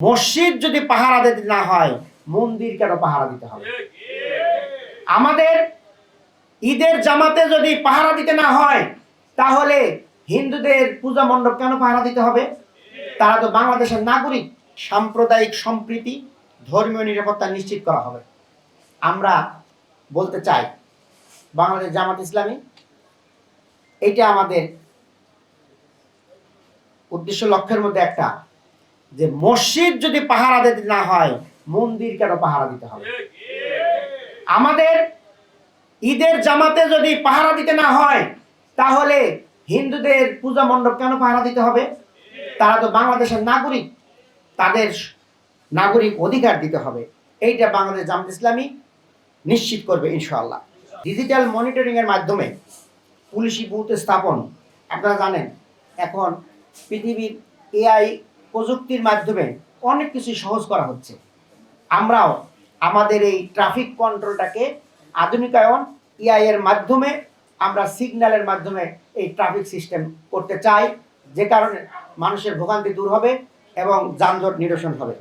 মসজিদ যদি পাহারা দিতে না হয়, মন্দির কেন পাহারা দিতে হবে? আমাদের ঈদের জামাতে যদি পাহারা দিতে না হয়, তাহলে হিন্দুদের পূজা মণ্ডপ কেন পাহারা দিতে হবে? তারা তো বাংলাদেশের নাগরিক, সাম্প্রদায়িক সম্প্রীতি, ধর্মীয় নিরাপত্তা নিশ্চিত করা হবে। আমরা বলতে চাই, বাংলাদেশ জামাত ইসলামী এটা আমাদের উদ্দেশ্য লক্ষ্যের মধ্যে একটা। যে মসজিদ যদি পাহারা দিতে না হয়, মন্দির কেন পাহারা দিতে হবে? আমাদের ঈদের জামাতে যদি পাহারা দিতে না হয়, তাহলে হিন্দুদের পূজা মণ্ডপ কেন পাহারা দিতে হবে? তারা তো বাংলাদেশের নাগরিক, তাদের নাগরিক অধিকার দিতে হবে। এইটা বাংলাদেশ জামাত ইসলামী নিশ্চিত করবে ইনশাআল্লাহ। ডিজিটাল মনিটরিং এর মাধ্যমে পুলিশি বুথ স্থাপন, আপনারা জানেন, এখন পৃথিবীর এআই প্রযুক্তির মাধ্যমে অনেক কিছু সহজ করা হচ্ছে। আমরাও আমাদের এই ট্রাফিক কন্ট্রোলটাকে আধুনিকায়ন ইআই এর মাধ্যমে আমরা সিগন্যালের মাধ্যমে এই ট্রাফিক সিস্টেম করতে চাই, যে কারণে মানুষের ভোগান্তি দূর হবে এবং যানজট নিরসন হবে।